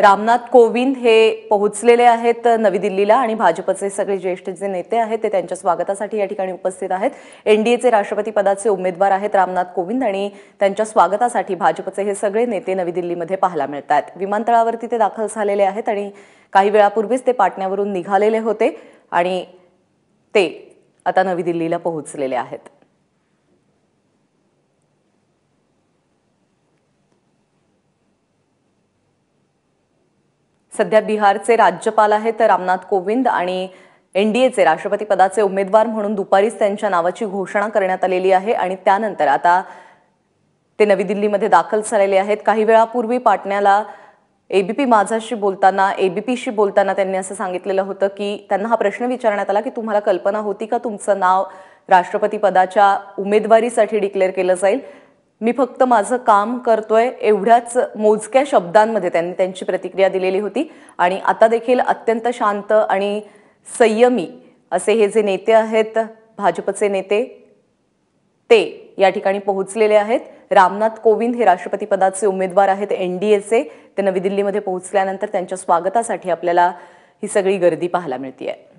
रामनाथ कोविंद हे पोहोचलेले आहेत नवी दिल्लीला आणि भाजपचे सगळे ज्येष्ठ जे नेते आहेत ते त्यांच्या स्वागतासाठी या ठिकाणी उपस्थित आहेत. एनडीएचे राष्ट्रपती पदाचे उमेदवार आहेत रामनाथ कोविंद आणि त्यांच्या स्वागतासाठी भाजपचे हे सगळे नेते नवी दिल्लीमध्ये पाहायला मिळत आहेत विमानतळावरती ते दाखल झालेले आहेत आणि काही वेळापूर्वीच ते पाटण्यावरून निघालेले होते आणि ते आता नवी दिल्लीला पोहोचलेले आहेत. सध्या बिहारचे राज्यपाल आहेत रामनाथ कोविंद आणि एनडीएचे राष्ट्रपती पदाचे उमेदवार म्हणून दुपारीच त्यांच्या नावाची घोषणा करण्यात आलेली आहे आणि त्यानंतर आता ते नवी दिल्लीमध्ये दाखल झालेले आहेत. काही वेळापूर्वी पाटण्याला एबीपी माझाशी बोलताना एबीपीशी बोलताना त्यांनी असं सांगितलेलं होतं की त्यांना हा प्रश्न विचारण्यात आला की तुम्हाला कल्पना होती का तुमचं नाव राष्ट्रपती पदाच्या उमेदवारीसाठी डिक्लेअर केलं जाईल? मी फक्त माझं काम करतोय एवढ्याच मोजक्या शब्दांमध्ये त्यांनी त्यांची प्रतिक्रिया दिलेली होती. आणि आता देखील अत्यंत शांत आणि संयमी असे हे जे नेते आहेत भाजपचे नेते ते या ठिकाणी पोहोचलेले आहेत. रामनाथ कोविंद हे राष्ट्रपती पदाचे उमेदवार आहेत एन डी एचे. ते नवी दिल्लीमध्ये पोहोचल्यानंतर त्यांच्या स्वागतासाठी आपल्याला ही सगळी गर्दी पाहायला मिळते आहे